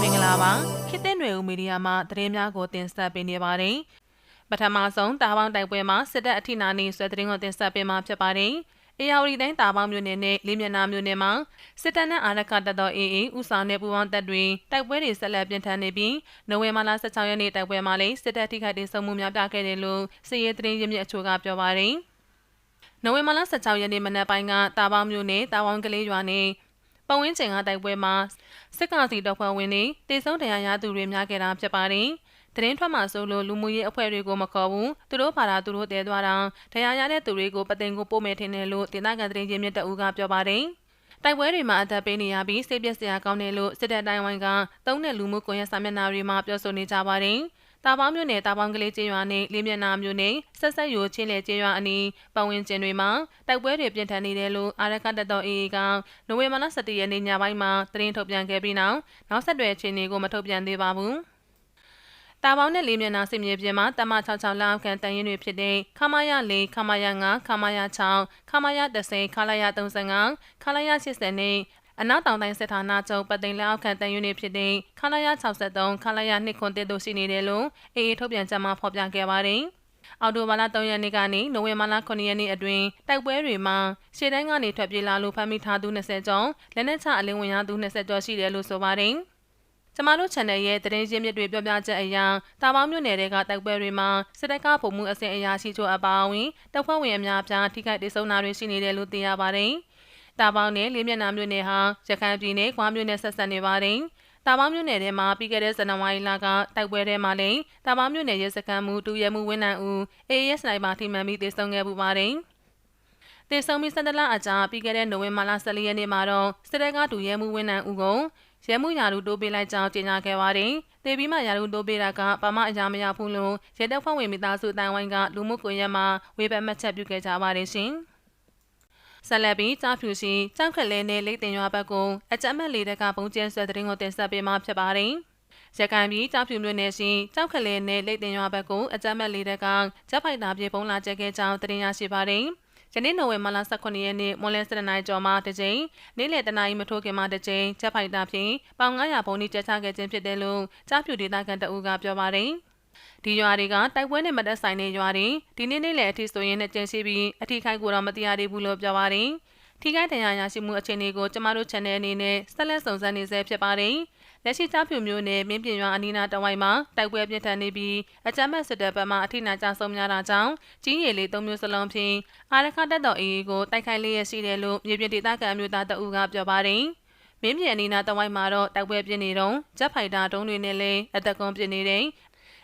မင်္ဂလာပါခေတ်သစ်ຫນွေဦးမီဒီယာမှသတင်းများကိုတင်ဆက်ပေးနေပါတယ်ပထမဆုံးတာပေါင်းတိုက်ပွဲမှာစစ်တပ်အထိနာနေဆွဲသတင်းကိုတင်ဆက်ပေးမှာဖြစ်ပါတယ်အေယာဝတီတိုင်းတာပေါင်းမြို့နယ်နဲ့လေးမျက်နှာမြို့နယ်မှာစစ်တပ်နဲ့အာရခတပ်တော် AA ဥဆောင်တဲ့ပူးပေါင်းတပ်တွေတိုက်ပွဲတွေဆက်လက်ပြင်းထန်နေပြီးနိုဝင်ဘာလ16ရက်နေ့တိုက်ပွဲမှာလည်းစစ်တပ်ထိခိုက်ဒေဆုံးမှုများပြခဲ့တယ်လို့စစ်ရေးသတင်းရင်းမြစ်အချို့ကပြောပါတယ်။နိုဝင်ဘာလ16ရက်နေ့မနက်ပိုင်းကတာပေါင်းမြို့နယ်တာပေါင်းကလေးရွာနဲ့ ပဝင်းကျင်ကတိုက်ပွဲမှာစစ်ကောင်စီတပ်ဖွဲ့ဝင်တွေတေဆုံးတရားရသူတွေများခဲ့တာဖြစ်ပါတယ်။တရင်ထွက်မှဆိုလို့လူမှုရေးအဖွဲ့တွေကိုမခေါ်ဘူးသူတို့ပါတာသူတို့တဲသွားတာတရားရတဲ့သူတွေကိုပသိမ်ကိုပို့မယ်ထင်တယ်လို့ဒေသခံတရင်ချင်းမြတ်တအူးကပြောပါတယ်။တိုက်ပွဲတွေမှာအသက်ပေးနေရပြီးစိတ်ပျက်စရာကောင်းတယ်လို့စစ်တပ်တိုင်းဝိုင်းကသုံးတဲ့လူမှုကွန်ရက်စာမျက်နှာတွေမှာပြောဆိုနေကြပါတယ်။ တာပေါင်းမြို့နယ်တာပေါင်းကလေးကျေးရွာနဲ့လေးမျက်နှာမြို့နယ်ဆက်ဆက်ရိုချင်းလေကျေးရွာအနီးပတ်ဝန်းကျင်တွေမှာတိုက်ပွဲတွေပြင်းထန်နေတယ်လို့အာရခတတော်အေအေကနိုဝင်ဘာလ17ရက်နေ့ညပိုင်းမှာသတင်းထုတ်ပြန်ခဲ့ပြီးနောက်နောက်ဆက်တွဲအခြေအနေကိုမထုတ်ပြန်သေးပါဘူး။တာပေါင်းနဲ့လေးမျက်နှာစစ်မြေပြင်မှာတမ66လောက်ကန်တန်ရင်တွေဖြစ်တဲ့ခမာယ၄ခမာယ9ခမာယ6ခမာယ30ခလာယ35ခလာယ80နဲ့ အနောက်တောင်တိုင်းစစ်ဌာနချုပ်ပတ်သိမ်လက်အောက်ခံတန်ယူနေဖြစ်တဲ့ခလာရ63ခလာရ2ခွန်တစ်တို့ရှိနေတယ်လို့အေအေထုတ်ပြန်ချက်မှာဖော်ပြခဲ့ပါတယ်။အော်တိုဘာလ3ရက်နေ့ကနေနိုဝင်ဘာလ9ရက်နေ့အတွင်းတိုက်ပွဲတွေမှာရှေ့တန်းကနေထွက်ပြေးလာလို့ဖမ်းမိထားသူ20ကျော်လက်နက်ချအလင်းဝင်ရသူ20ကျော်ရှိတယ်လို့ဆိုပါတယ်။ကျမတို့ channel ရဲ့သတင်းရင်းမြစ်တွေပြောပြချက်အရတာပေါင်းမြို့နယ်တွေကတိုက်ပွဲတွေမှာစစ်တပ်ကပုံမှုအဆင့်အရာရှိချို့အပါအဝင်တပ်ဖွဲ့ဝင်အများအပြားထိခိုက်ဒေဆုံးတာတွေရှိနေတယ်လို့သိရပါတယ်။ တာပေါင်းနဲ့လေးမျက်နှာမြို့နယ်ဟာရခိုင်ပြည်နယ်ခွာမြို့နယ်ဆက်ဆက်နေပါတယ်။တာပေါင်းမြို့နယ်ထဲမှာပြီးခဲ့တဲ့ဇန်နဝါရီလကတိုက်ပွဲထဲမှာလည်းတာပေါင်းမြို့နယ်ရဲစခန်းမှုတူရဲမှုဝင်းနံဦး AAS နိုင်မှာထိမှန်ပြီးတည်ဆုံခဲ့ပူပါတယ်။တည်ဆုံပြီး၁၇လအကြာပြီးခဲ့တဲ့နိုဝင်ဘာလ14ရက်နေ့မှာတော့စစ်တပ်ကတူရဲမှုဝင်းနံဦးကိုရဲမှုရာထူးတိုးပေးလိုက်ကြောင်းကြေညာခဲ့ပါတယ်။တေပြီးမှရာထူးတိုးပေးတာကဘာမှအရာမရဘူးလို့ရဲတပ်ဖွဲ့ဝင်မိသားစုအတိုင်းဝိုင်းကလူမှုကွန်ရက်မှာဝေဖန်မှတ်ချက်ပြုခဲ့ကြပါတယ်ရှင်။ ဆက်လက်ပြီးကြားဖြူရှိကြောက်ခလဲနဲ့လိတ်တင်ရွာဘက်ကိုအကြမ်းမဲ့လေတပ်ကပုံကျဲဆွဲတဲ့ရင်ကိုတင်ဆက်ပေးမှဖြစ်ပါတယ်။ရခိုင်ပြည်ကြောက်ဖြူမြို့နယ်ရှိကြောက်ခလဲနဲ့လိတ်တင်ရွာဘက်ကိုအကြမ်းမဲ့လေတပ်ကဂျက်ဖိုက်တာပြေပုံလာကျဲခဲ့ကြောင်းတင်ရရှိပါတယ်။ယနေ့နိုဝင်ဘာလ18ရက်နေ့မွန်လယ်7နိုင်ကျော်မှာတစ်ကြိမ်နေ့လယ်တနာရီမထိုးခင်မှာတစ်ကြိမ်ချက်ဖိုက်တာဖြင့်ပေါင်900ဘုံဤကျချခဲ့ခြင်းဖြစ်တယ်လို့ကြားဖြူဒေသခံတအူးကပြောပါတယ်။ ဒီရွာတွေကတိုက်ပွဲနဲ့မတက်ဆိုင်တဲ့ရွာတွေဒီနေ့နေ့လည်းအထိဆိုရင်နဲ့ကျန်ရှိပြီးအထိခိုက်ကိုတော့မသိရသေးဘူးလို့ပြောပါတယ်။ထိခိုက်ဒဏ်ရာရရှိမှုအခြေအနေကိုကျမတို့ channel အနေနဲ့ဆက်လက်စုံစမ်းနေဆဲဖြစ်ပါတယ်။လက်ရှိချဖြူမျိုးနဲ့မင်းပြင်ရွာအနီးနားတဝိုက်မှာတိုက်ပွဲပြင်းထန်နေပြီးအကြမ်းဖက်စစ်တပ်ဘက်မှအထိနာကြဆုံးများတာကြောင့်ကြီးရည်လေးသုံးမျိုးစလုံးဖြင့်အာရခတက်တော်အေးကိုတိုက်ခိုက်လျက်ရှိတယ်လို့မြေပြင်ဒေသခံအမျိုးသားတအူးကပြောပါတယ်။မင်းမြန်အနီးနားတဝိုက်မှာတော့တိုက်ပွဲပြင်းနေတော့ဂျက်ဖိုက်တာတုံးတွေနဲ့လည်းအသက်ကွန်ပြင်းနေတဲ့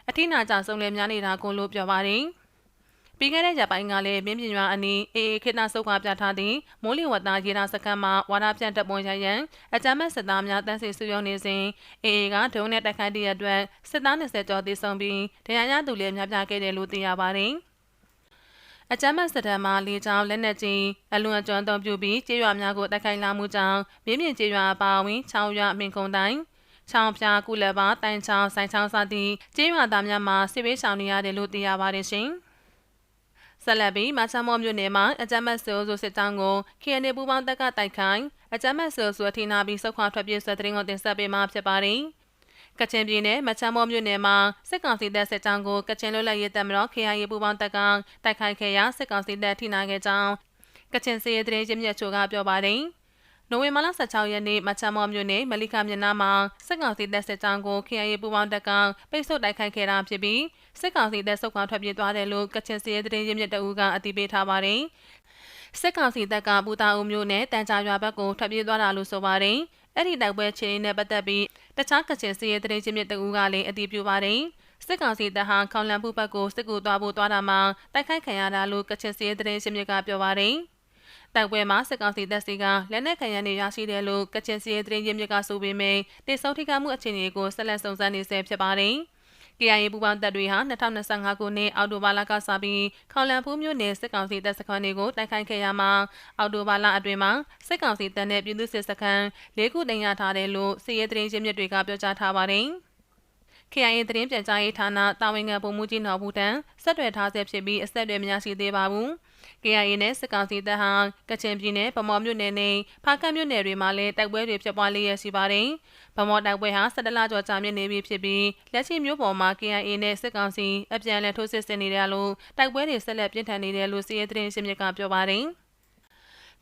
အထိနာကြဆုံးလဲများနေတာကိုလို့ပြောပါတယ်။ပြီးခဲ့တဲ့ရက်ပိုင်းကလည်းမင်းပြင်ရွာအနီးအေအေခေတ္တစုပ်ကပြထားသည့်မိုးလေဝသရေဒါစခန်းမှာဝါဒပြန့်တပ်ပွန်ရရန်အကြမ်းမဲ့စစ်သားများတန်းစီစုရုံနေစဉ်အေအေကဒုံနဲ့တိုက်ခိုက်တဲ့အတွက်စစ်သား20ကျော်သေဆုံးပြီးဒဏ်ရာရသူလည်းများပြားခဲ့တယ်လို့သိရပါတယ်။အကြမ်းဖက်စစ်တပ်မှလေကြောင်းလက်နက်ကြီးအလွန်အကျွမ်းသုံးပြုပြီးကျေးရွာများကိုတိုက်ခိုက်လာမှုကြောင့်မြင်းမြင့်ကျေးရွာအပါအဝင်ချောင်းရွာအမင်ကုန်းတိုင်း ချောင်းပြားကုလဘာတိုင်ချောင်းဆိုင်ချောင်းစသည့်ကျေးရွာသားများမှာစစ်ဘေးရှောင်နေရတယ်လို့သိရပါတယ်ရှင်။ဆက်လက်ပြီးမချမောမြို့နယ်မှာအကြမ်းမဲ့ဆိုးဆိုစစ်တောင်းကို KNA ပူပေါင်းတပ်ကတိုက်ခိုင်းအကြမ်းမဲ့ဆိုးဆိုအထိနာပြီးစုခွာထွက်ပြေးဆွဲတဲ့ရင်ကိုတင်ဆက်ပေးမှာဖြစ်ပါတယ်။ကချင်ပြည်နယ်မချမ်းမောမြို့နယ်မှာစစ်ကောင်စီတပ်စစ်ကြောင်းကိုကချင်လွတ်လပ်ရေးတပ်မတော် KIA ပူးပေါင်းတပ်ကတိုက်ခိုက်ခဲ့ရာစစ်ကောင်စီတပ်ထိနာခဲ့ကြောင်းကချင်စီရေးတရင်ချင်းမြတ်ချိုကပြောပါတယ်။ နိုဝင်ဘာလ16ရက်နေ့မချမ်းမော်မြို့နယ်မလိခမြနာမှာစစ်ကောင်စီတပ်စစ်ကြောင်းကို KIA ပူးပေါင်းတပ်ကပိတ်ဆို့တိုက်ခိုက်ခဲ့တာဖြစ်ပြီးစစ်ကောင်စီတပ်ဆုတ်ခွာထွက်ပြေးသွားတယ်လို့ကချင်စီရဲတရင်ရင်းမြစ်တအူးကအတည်ပြုထားပါတယ်။စစ်ကောင်စီတပ်ကပူတာအုံမြို့နယ်တန်ကြာရွာဘက်ကိုထွက်ပြေးသွားတာလို့ဆိုပါတယ်။အဲ့ဒီတိုက်ပွဲချင်းနဲ့ပတ်သက်ပြီးတခြားကချင်စီရဲတရင်ရင်းမြစ်တအူးကလည်းအတည်ပြုပါတယ်။စစ်ကောင်စီတပ်ဟာခေါလန်ဖူဘက်ကိုစစ်ကူသွားဖို့သွားတာမှာတိုက်ခိုက်ခံရတာလို့ကချင်စီရဲတရင်ရင်းမြစ်ကပြောပါတယ်။ တိုက်ပွဲမှာစစ်ကောင်စီတပ်စီကလက်နက်ခံရနေရရှိတယ်လို့ကချင်စီရေးသတင်းရင်းမြစ်ကဆိုပေမယ့်တိစုံထိခိုက်မှုအခြေအနေကိုဆက်လက်စုံစမ်းနေဆဲဖြစ်ပါတယ်။ KIA ပူပေါင်းတပ်တွေဟာ2025ခုနှစ်အောက်တိုဘာလကစပြီးခေါလန်ဖူးမြို့နယ်စစ်ကောင်စီတပ်စခန်းတွေကိုတိုက်ခိုက်ခဲ့ရမှာအောက်တိုဘာလအတွင်းမှာစစ်ကောင်စီတပ်နဲ့ပြည်သူ့စစ်စခန်း၄ခုတင်ရထားတယ်လို့စီရေးသတင်းရင်းမြစ်တွေကပြောကြားထားပါတယ်။ KIA သတင်းပြန်ကြားရေးဌာနတာဝန်ခံပုံမှုကြီးနော်ဘူးတန်ဆက်သွယ်ထားဆဲဖြစ်ပြီးအဆက်အသွယ်မရရှိသေးပါဘူး။ KIA နဲ့စစ်ကောင်စီတပ်ဟာကချင်ပြည်နယ်ဗမော်မြို့နယ်နဲ့ဖားကတ်မြို့နယ်တွေမှာလည်းတိုက်ပွဲတွေဖြစ်ပွားလျက်ရှိပါတယ်။ဗမော်တိုက်ပွဲဟာ17လကျော်ကြာမြင့်နေပြီဖြစ်ပြီးလက်ရှိမြို့ပေါ်မှာ KIA နဲ့စစ်ကောင်စီအပြန်အလှန်ထိုးစစ်ဆင်နေတယ်လို့တိုက်ပွဲတွေဆက်လက်ပြင်းထန်နေတယ်လို့စီးရဲသတင်းရှင်းမြစ်ကပြောပါတယ်။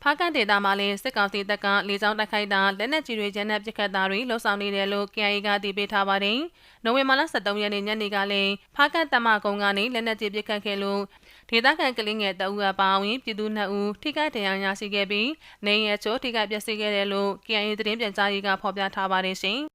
ဖားကန်ဒေတာမှာလည်းစစ်ကောင်စီတပ်ကလေကြောင်းတိုက်ခိုက်တာလက်နက်ကြီးတွေကျန်းတဲ့ပစ်ခတ်တာတွေလှုံ့ဆော်နေတယ်လို့ KIA ကတည်ပေးထားပါတယ်။နိုဝင်ဘာလ23ရက်နေ့ညနေကလည်းဖားကန်တမကုန်းကနေလက်နက်ကြီးပစ်ခတ်ခဲ့လို့ဒေသခံကလေးငယ်တအူအပါအဝင်ပြည်သူနှစ်ဦးထိခိုက်ဒဏ်ရာရရှိခဲ့ပြီးနေရချို့ထိခိုက်ပျက်စီးခဲ့တယ်လို့ KIA သတင်းပြန်ကြားရေးကဖော်ပြထားပါတယ်ရှင်။